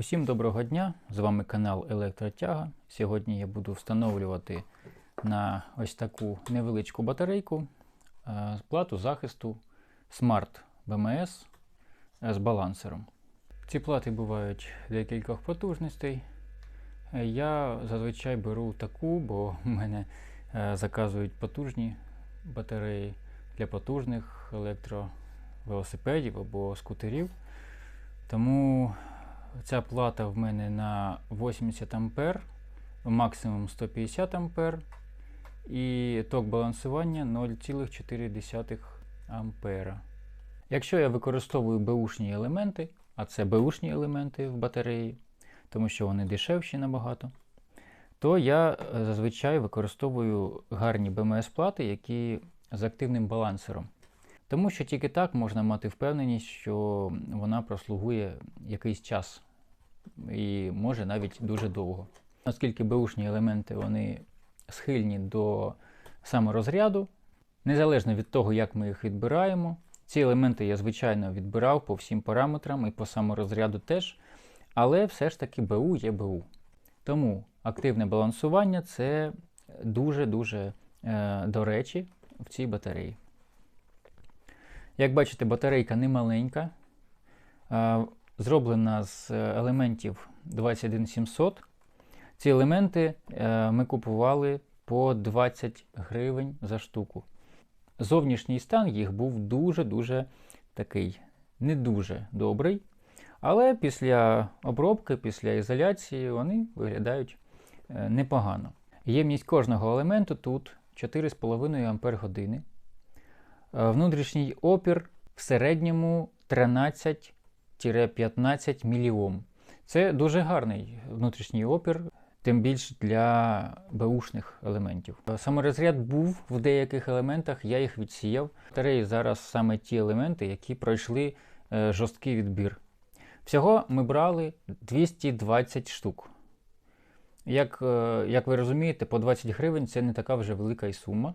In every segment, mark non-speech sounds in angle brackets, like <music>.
Усім доброго дня! З вами канал Електротяга. Сьогодні я буду встановлювати на ось таку невеличку батарейку е, плату захисту Smart BMS з балансером. Ці плати бувають декількох потужностей. Е, Я зазвичай беру таку, бо в мене е, заказують потужні батареї для потужних електровелосипедів або скутерів. Тому ця плата в мене на 80 ампер, максимум 150 ампер і ток балансування 0,4 ампера. Якщо я використовую беушні елементи, а це беушні елементи в батареї, тому що вони дешевші набагато, то я е, зазвичай використовую гарні БМС-плати, які з активним балансером. Тому що тільки так можна мати впевненість, що вона прослугує якийсь час і може навіть дуже довго. Оскільки беушні елементи вони схильні до саморозряду, незалежно від того, як ми їх відбираємо. Ці елементи я, звичайно, відбирав по всім параметрам і по саморозряду теж, але все ж таки БУ є БУ. Тому активне балансування це дуже-дуже е, до речі в цій батареї. Як бачите, батарейка не маленька, е, зроблена з елементів 21700. Ці елементи е, ми купували по 20 гривень за штуку. Зовнішній стан їх був дуже-дуже такий не дуже добрий. Але після обробки, після ізоляції вони виглядають е, непогано. Ємність кожного елементу тут 4,5 Ампер години. Е, Внутрішній опір в середньому 13-15 міліом. Це дуже гарний внутрішній опір, тим більше для беушних елементів. Е, Саморозряд був в деяких елементах, я їх відсіяв. Батареї зараз саме ті елементи, які пройшли е, жорсткий відбір. Всього ми брали 220 штук. Як, як ви розумієте, по 20 гривень це не така вже велика сума.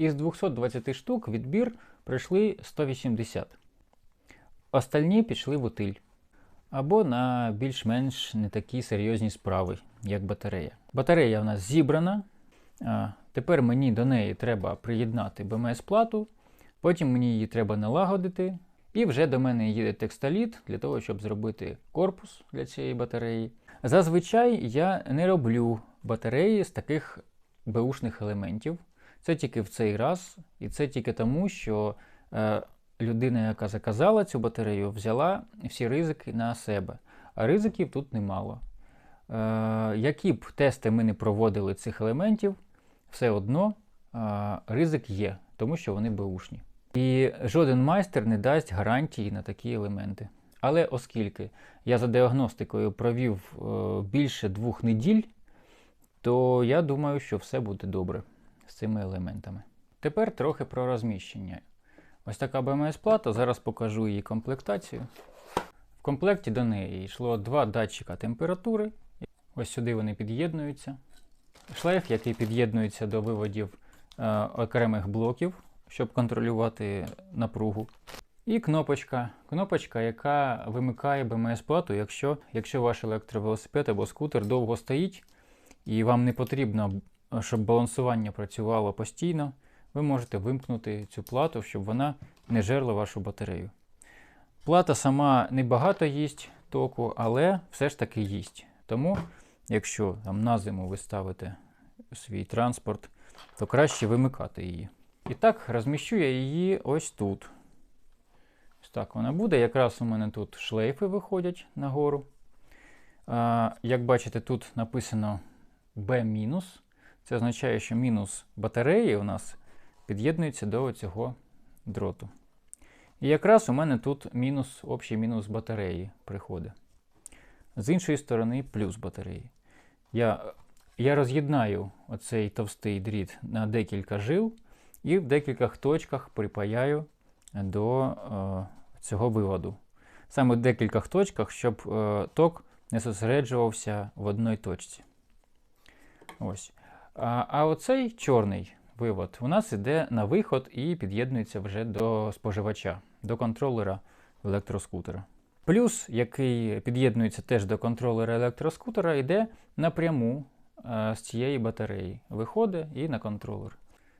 Із 220 штук відбір пройшли 180. Остальні пішли в утиль. Або на більш-менш не такі серйозні справи, як батарея. Батарея в нас зібрана. Тепер мені до неї треба приєднати БМС-плату, потім мені її треба налагодити. І вже до мене їде текстоліт для того, щоб зробити корпус для цієї батареї. Зазвичай я не роблю батареї з таких беушних елементів. Це тільки в цей раз, і це тільки тому, що е, людина, яка заказала цю батарею, взяла всі ризики на себе. А ризиків тут немало. Е, які б тести ми не проводили цих елементів, все одно е, ризик є, тому що вони беушні. І жоден майстер не дасть гарантії на такі елементи. Але оскільки я за діагностикою провів е, більше двох неділь, то я думаю, що все буде добре з цими елементами. Тепер трохи про розміщення. Ось така БМС-плата, зараз покажу її комплектацію. В комплекті до неї йшло два датчика температури. Ось сюди вони під'єднуються. Шлейф, який під'єднується до виводів е, окремих блоків, щоб контролювати напругу. І кнопочка, кнопочка, яка вимикає БМС-плату, якщо, якщо ваш електровелосипед або скутер довго стоїть, і вам не потрібно, щоб балансування працювало постійно, ви можете вимкнути цю плату, щоб вона не жерла вашу батарею. Плата сама не багато їсть току, але все ж таки їсть. Тому, якщо там на зиму ви ставите свій транспорт, то краще вимикати її. І так, розміщу я її ось тут. Ось так вона буде. Якраз у мене тут шлейфи виходять нагору. Як бачите, тут написано B-. Це означає, що мінус батареї у нас під'єднується до цього дроту. І якраз у мене тут мінус, общий мінус батареї приходить. З іншої сторони, плюс батареї. Я, я роз'єднаю оцей товстий дріт на декілька жил і в декількох точках припаяю до е, цього виводу. Саме в декількох точках, щоб е, ток не зосереджувався в одній точці. Ось. А, а оцей чорний вивод у нас йде на виход і під'єднується вже до споживача, до контролера електроскутера. Плюс, який під'єднується теж до контролера електроскутера, йде напряму е, з цієї батареї. Виходить і на контролер.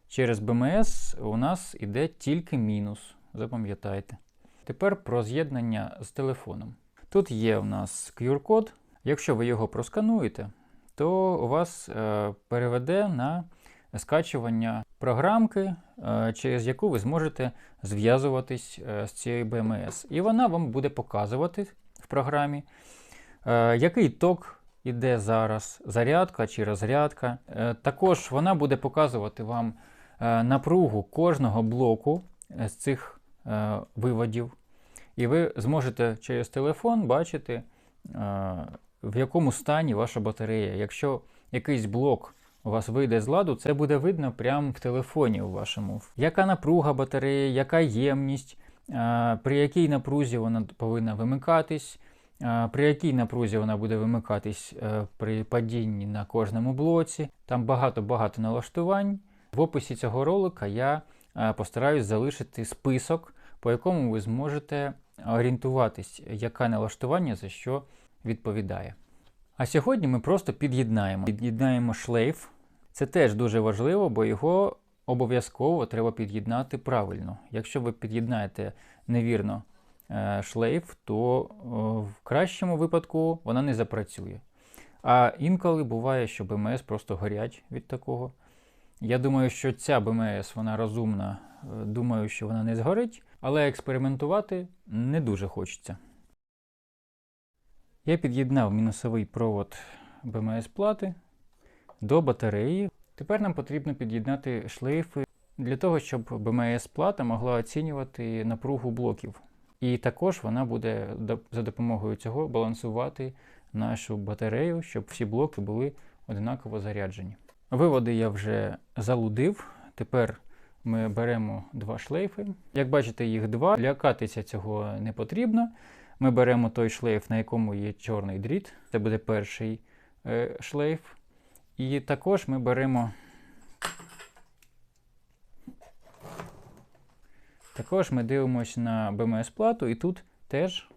Через БМС у нас іде тільки мінус. Запам'ятайте. Тепер про з'єднання з телефоном. Тут є у нас QR-код. Якщо ви його проскануєте, то вас е, переведе на скачування програмки, е, через яку ви зможете зв'язуватись е, з цією БМС. І вона вам буде показувати в програмі, який ток іде зараз, зарядка чи розрядка. Також вона буде показувати вам напругу кожного блоку з цих виводів. І ви зможете через телефон бачити, в якому стані ваша батарея. Якщо якийсь блок у вас вийде з ладу, це буде видно прямо в телефоні у вашому. Яка напруга батареї, яка ємність, при якій напрузі вона повинна вимикатись, при якій напрузі вона буде вимикатись е, при падінні на кожному блоці. Там багато-багато налаштувань. В описі цього ролика я е, постараюсь залишити список, по якому ви зможете орієнтуватись, яке налаштування за що відповідає. А сьогодні ми просто під'єднаємо. Під'єднаємо шлейф. Це теж дуже важливо, бо його обов'язково треба під'єднати правильно. Якщо ви під'єднаєте невірно е, шлейф, то о, в кращому випадку вона не запрацює. А інколи буває, що БМС просто горять від такого. Я думаю, що ця БМС вона розумна, е, думаю, що вона не згорить, але експериментувати не дуже хочеться. Я під'єднав мінусовий провод БМС плати до батареї. Тепер нам потрібно під'єднати шлейфи для того, щоб БМС плата могла оцінювати напругу блоків. І також вона буде за допомогою цього балансувати нашу батарею, щоб всі блоки були однаково заряджені. Виводи я вже залудив. Тепер ми беремо два шлейфи. Як бачите, їх два. Лякатися цього не потрібно. Ми беремо той шлейф, на якому є чорний дріт. Це буде перший е, шлейф. І також ми беремо. Також ми дивимося на BMS плату, і тут теж,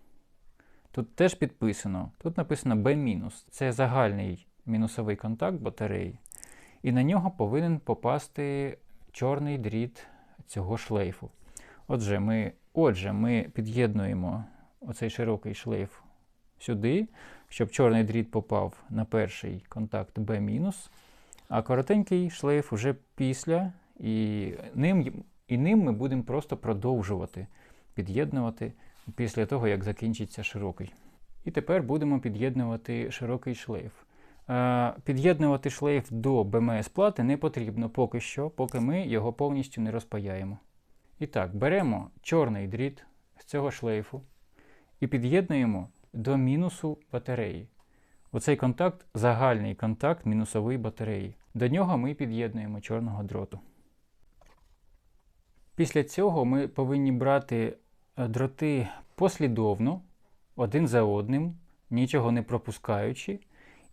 тут теж підписано. Тут написано B-. Це загальний мінусовий контакт батареї. І на нього повинен попасти чорний дріт цього шлейфу. Отже, ми, отже, ми під'єднуємо оцей широкий шлейф сюди, щоб чорний дріт попав на перший контакт B-, а коротенький шлейф уже після, і ним, і ним ми будемо просто продовжувати під'єднувати після того, як закінчиться широкий. І тепер будемо під'єднувати широкий шлейф. Е, Під'єднувати шлейф до БМС плати не потрібно поки що, поки ми його повністю не розпаяємо. І так, беремо чорний дріт з цього шлейфу і під'єднуємо до мінусу батареї. Оцей контакт загальний контакт мінусової батареї. До нього ми під'єднуємо чорного дроту. Після цього ми повинні брати е, дроти послідовно, один за одним, нічого не пропускаючи.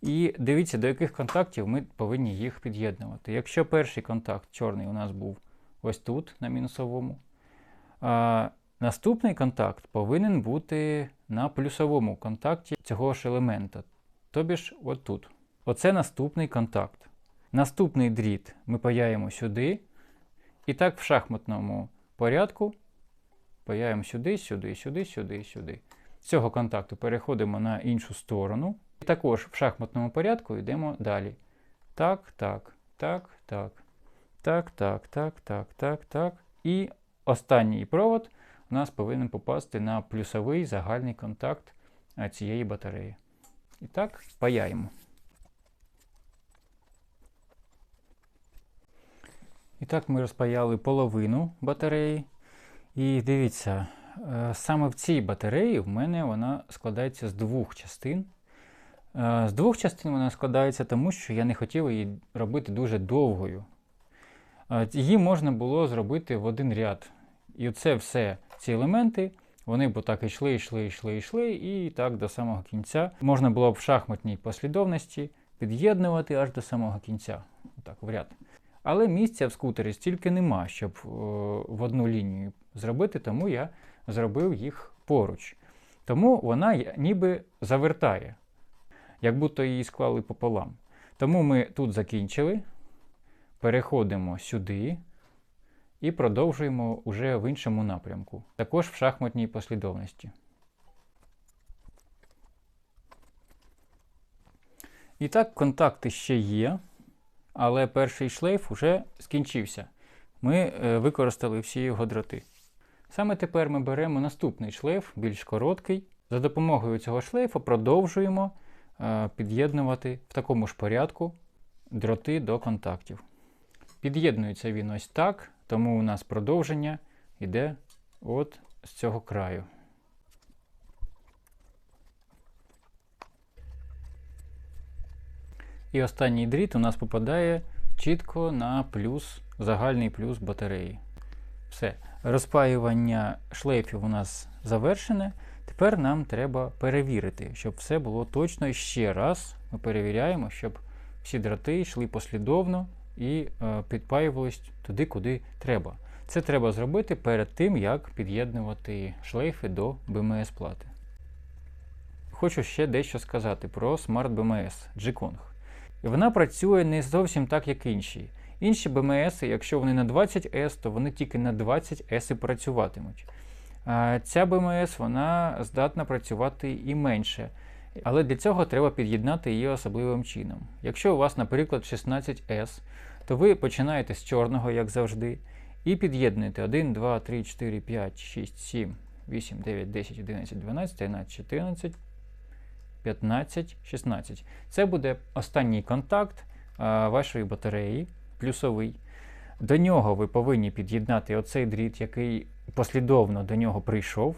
І дивіться, до яких контактів ми повинні їх під'єднувати. Якщо перший контакт чорний у нас був ось тут, на мінусовому, наступний контакт повинен бути на плюсовому контакті цього ж елемента. Тобі ж отут. Оце наступний контакт. Наступний дріт ми паяємо сюди. І так в шахматному порядку паяємо сюди, сюди, сюди, сюди, сюди. З цього контакту переходимо на іншу сторону. І також в шахматному порядку йдемо далі. Так, так, так, так. Так, так, так, так, так, так. І останній провод у нас повинен попасти на плюсовий загальний контакт цієї батареї. І так, паяємо. І так ми розпаяли половину батареї. І дивіться, е, саме в цій батареї в мене вона складається з двох частин. Е, З двох частин вона складається, тому що я не хотів її робити дуже довгою. Е, Її можна було зробити в один ряд. І оце все, ці елементи, вони б отак йшли, йшли, йшли, йшли, і так до самого кінця. Можна було б в шахматній послідовності під'єднувати аж до самого кінця. Отак, в ряд. Але місця в скутері стільки нема, щоб о, в одну лінію зробити, тому я зробив їх поруч. Тому вона ніби завертає, як будто її склали пополам. Тому ми тут закінчили, переходимо сюди і продовжуємо уже в іншому напрямку, також в шахматній послідовності. І так, контакти ще є, але перший шлейф уже скінчився. Ми е, використали всі його дроти. Саме тепер ми беремо наступний шлейф, більш короткий. За допомогою цього шлейфу продовжуємо е, під'єднувати в такому ж порядку дроти до контактів. Під'єднується він ось так, тому у нас продовження йде от з цього краю. І останній дріт у нас попадає чітко на плюс, загальний плюс батареї. Все. Розпаювання шлейфів у нас завершене. Тепер нам треба перевірити, щоб все було точно ще раз. Ми перевіряємо, щоб всі дроти йшли послідовно і е, підпаювались туди, куди треба. Це треба зробити перед тим, як під'єднувати шлейфи до BMS плати. Хочу ще дещо сказати про Smart BMS G-Kong. Вона працює не зовсім так, як інші. Інші BMS, якщо вони на 20S, то вони тільки на 20S і працюватимуть. Ця BMS вона здатна працювати і менше. Але для цього треба під'єднати її особливим чином. Якщо у вас, наприклад, 16S, то ви починаєте з чорного, як завжди, і під'єднуєте 1, 2, 3, 4, 5, 6, 7, 8, 9, 10, 11, 12, 13, 14, 15, 16. Це буде останній контакт а, вашої батареї, плюсовий. До нього ви повинні під'єднати оцей дріт, який послідовно до нього прийшов.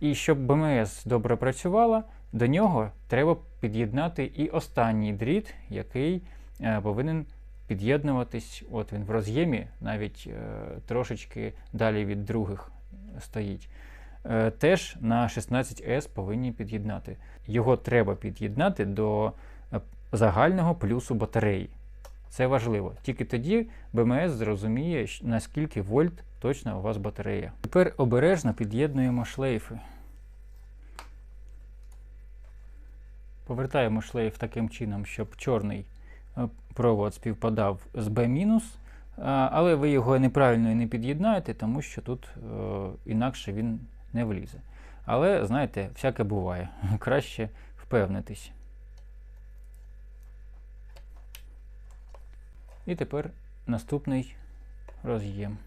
І щоб БМС добре працювала, до нього треба під'єднати і останній дріт, який е, повинен під'єднуватись. От він в роз'ємі, навіть е, трошечки далі від других стоїть. Е, теж на 16S повинні під'єднати. Його треба під'єднати до загального плюсу батареї. Це важливо. Тільки тоді БМС зрозуміє, наскільки вольт точно у вас батарея. Тепер обережно під'єднуємо шлейфи. Повертаємо шлейф таким чином, щоб чорний е, провод співпадав з B-, а, але ви його неправильно і не під'єднаєте, тому що тут е, інакше він не влізе. Але, знаєте, всяке буває. <laughs> Краще впевнитись. І тепер наступний роз'єм.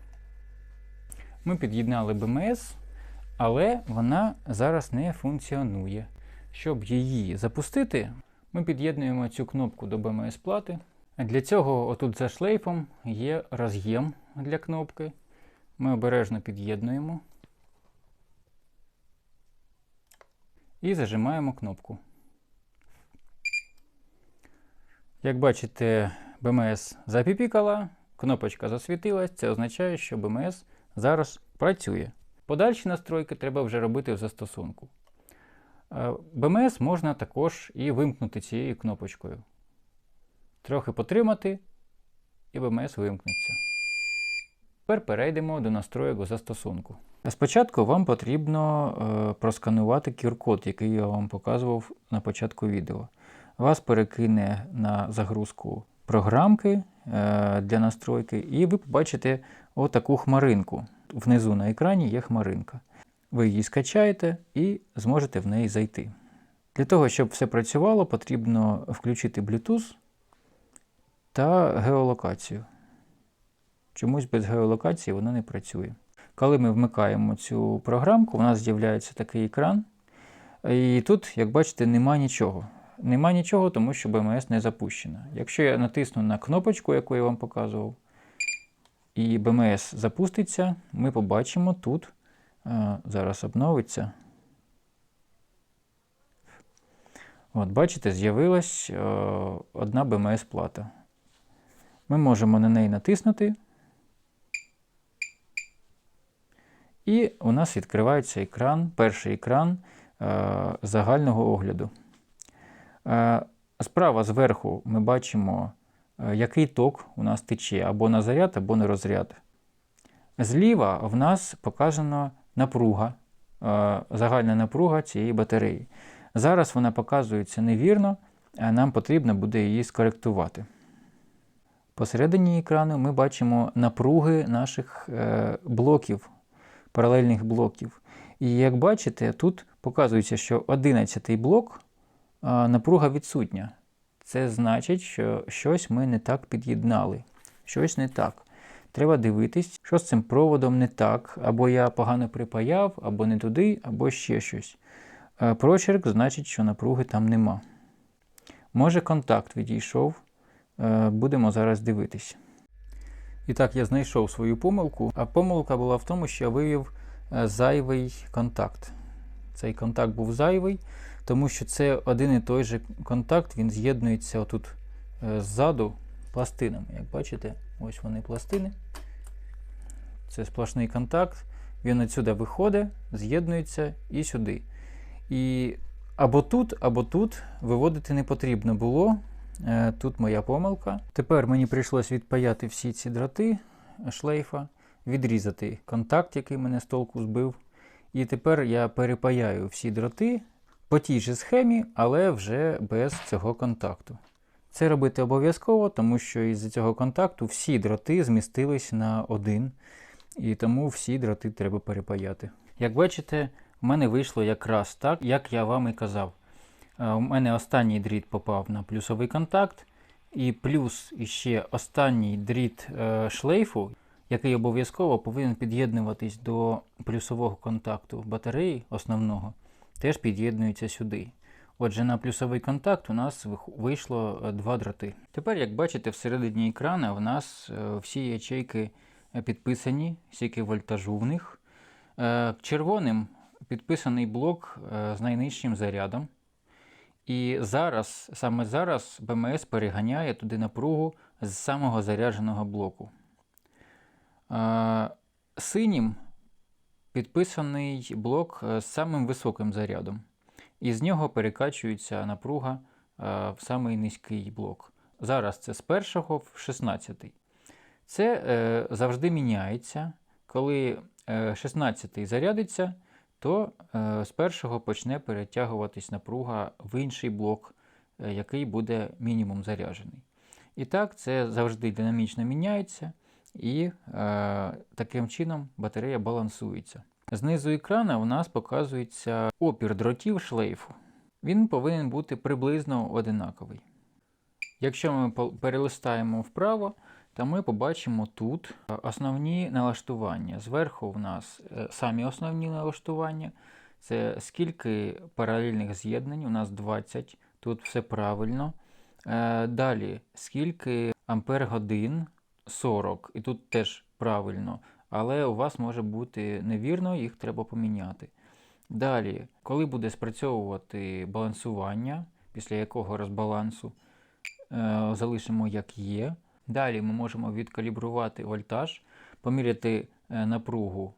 Ми під'єднали БМС, але вона зараз не функціонує. Щоб її запустити, ми під'єднуємо цю кнопку до БМС плати. Для цього отут за шлейфом є роз'єм для кнопки. Ми обережно під'єднуємо і зажимаємо кнопку. Як бачите, БМС запіпікала, кнопочка засвітилась, це означає, що БМС зараз працює. Подальші настройки треба вже робити в застосунку. Е, БМС можна також і вимкнути цією кнопочкою. Трохи потримати, і БМС вимкнеться. Тепер перейдемо до настроєк застосунку. Спочатку вам потрібно е, просканувати QR-код, який я вам показував на початку відео. Вас перекине на загрузку програмки е, для настройки, і ви побачите отаку хмаринку. Внизу на екрані є хмаринка. Ви її скачаєте і зможете в неї зайти. Для того, щоб все працювало, потрібно включити Bluetooth та геолокацію. Чомусь без геолокації вона не працює. Коли ми вмикаємо цю програмку, у нас з'являється такий екран. І тут, як бачите, нема нічого. Нема нічого, тому що БМС не запущена. Якщо я натисну на кнопочку, яку я вам показував, і БМС запуститься, ми побачимо тут, зараз обновиться. От, бачите, з'явилась е, одна БМС плата. Ми можемо на неї натиснути. І у нас відкривається екран, перший екран е, загального огляду. Е, справа зверху ми бачимо, е, який ток у нас тече або на заряд, або на розряд. Зліва в нас показана напруга, е, загальна напруга цієї батареї. Зараз вона показується невірно, а нам потрібно буде її скоректувати. Посередині екрану ми бачимо напруги наших е, блоків, паралельних блоків. І як бачите, тут показується, що 11 блок е, напруга відсутня. Це значить, що щось ми не так під'єднали. Щось не так. Треба дивитись, що з цим проводом не так, або я погано припаяв, або не туди, або ще щось. Е, Прочерк значить, що напруги там нема. Може, контакт відійшов. Е, Будемо зараз дивитись. І так, я знайшов свою помилку. А помилка була в тому, що я вивів е, зайвий контакт. Цей контакт був зайвий, тому що це один і той же контакт, він з'єднується отут ззаду пластинами. Як бачите, ось вони пластини. Це сплошний контакт. Він отсюди виходить, з'єднується і сюди. І або тут, або тут виводити не потрібно було. Е, Тут моя помилка. Тепер мені прийшлось відпаяти всі ці дроти шлейфа, відрізати контакт, який мене з толку збив. І тепер я перепаяю всі дроти по тій же схемі, але вже без цього контакту. Це робити обов'язково, тому що із-за цього контакту всі дроти змістились на один, і тому всі дроти треба перепаяти. Як бачите, в мене вийшло якраз так, як я вам і казав. Е, У мене останній дріт попав на плюсовий контакт, і плюс іще останній дріт е, шлейфу, який обов'язково повинен під'єднуватись до плюсового контакту батареї основного, теж під'єднується сюди. Отже, на плюсовий контакт у нас вийшло е, два дроти. Тепер, як бачите, всередині екрана в нас е, всі ячейки е, підписані, скільки вольтажу в них. Червоним підписаний блок з найнижчим зарядом. І зараз, саме зараз, БМС переганяє туди напругу з самого зарядженого блоку. Синім підписаний блок з самим високим зарядом. І з нього перекачується напруга е, в самий низький блок. Зараз це з першого в 16. Це е, завжди міняється. Коли е, 16 зарядиться, то е, з першого почне перетягуватись напруга в інший блок, е, який буде мінімум заряджений. І так, це завжди динамічно міняється, і е, таким чином батарея балансується. Знизу екрана у нас показується опір дротів шлейфу. Він повинен бути приблизно одинаковий. Якщо ми перелистаємо вправо, то ми побачимо тут е, основні налаштування. Зверху в нас е, самі основні налаштування. Це скільки паралельних з'єднань, у нас 20, тут все правильно. Е, Далі, скільки ампер годин 40, і тут теж правильно, але у вас може бути невірно, їх треба поміняти. Далі, коли буде спрацьовувати балансування, після якого розбалансу е, залишимо як є. Далі ми можемо відкалібрувати вольтаж, поміряти е, напругу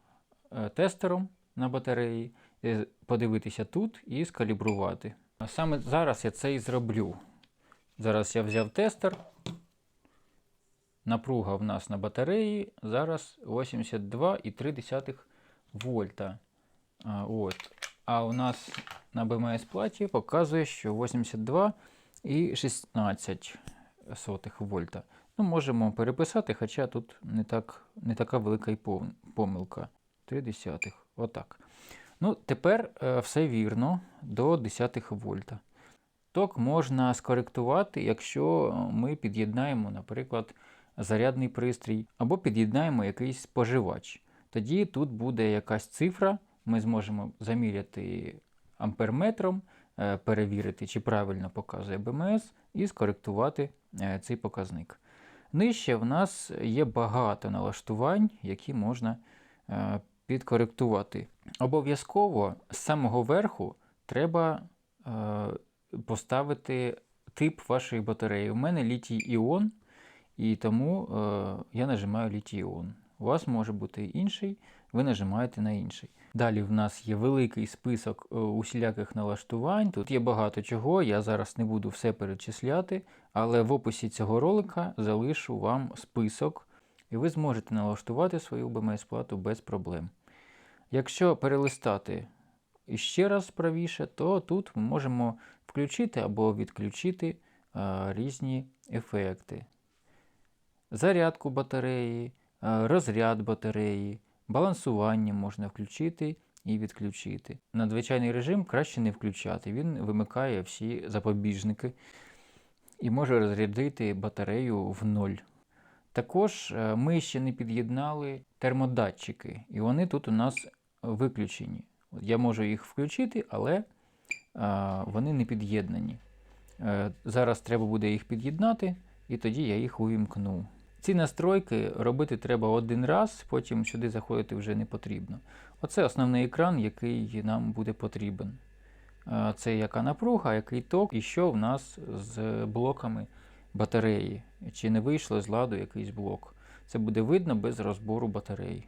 е, тестером на батареї, е, подивитися тут і скалібрувати. Саме зараз я це і зроблю. Зараз я взяв тестер. Напруга в нас на батареї зараз 82,3 вольта. От. а у нас на БМС платі показує, що 82,16 вольта. Ну, можемо переписати, хоча тут не, так, не така велика й помилка. 3 десятих. Отак. Ну, тепер е, все вірно до десятих вольта. Ток можна скоректувати, якщо ми під'єднаємо, наприклад, зарядний пристрій, або під'єднаємо якийсь споживач. Тоді тут буде якась цифра, ми зможемо заміряти амперметром, е, перевірити, чи правильно показує БМС, і скоректувати е, цей показник. Нижче в нас є багато налаштувань, які можна е, підкоректувати. Обов'язково з самого верху треба поставити тип вашої батареї. У мене літій іон, і тому е, я нажимаю літій іон. У вас може бути інший, ви нажимаєте на інший. Далі в нас є великий список е, усіляких налаштувань. Тут є багато чого, я зараз не буду все перечисляти, але в описі цього ролика залишу вам список, і ви зможете налаштувати свою БМС-плату без проблем. Якщо перелистати ще раз правіше, то тут ми можемо включити або відключити а, різні ефекти. Зарядку батареї, розряд батареї, балансування можна включити і відключити. Надзвичайний режим краще не включати. Він вимикає всі запобіжники і може розрядити батарею в ноль. Також е, ми ще не під'єднали термодатчики, і вони тут у нас виключені. Я можу їх включити, але вони не під'єднані. Е, Зараз треба буде їх під'єднати, і тоді я їх увімкну. Ці настройки робити треба один раз, потім сюди заходити вже не потрібно. Оце основний екран, який нам буде потрібен. Е, Це яка напруга, який ток, і що в нас з блоками батареї. Чи не вийшло з ладу якийсь блок. Це буде видно без розбору батареї.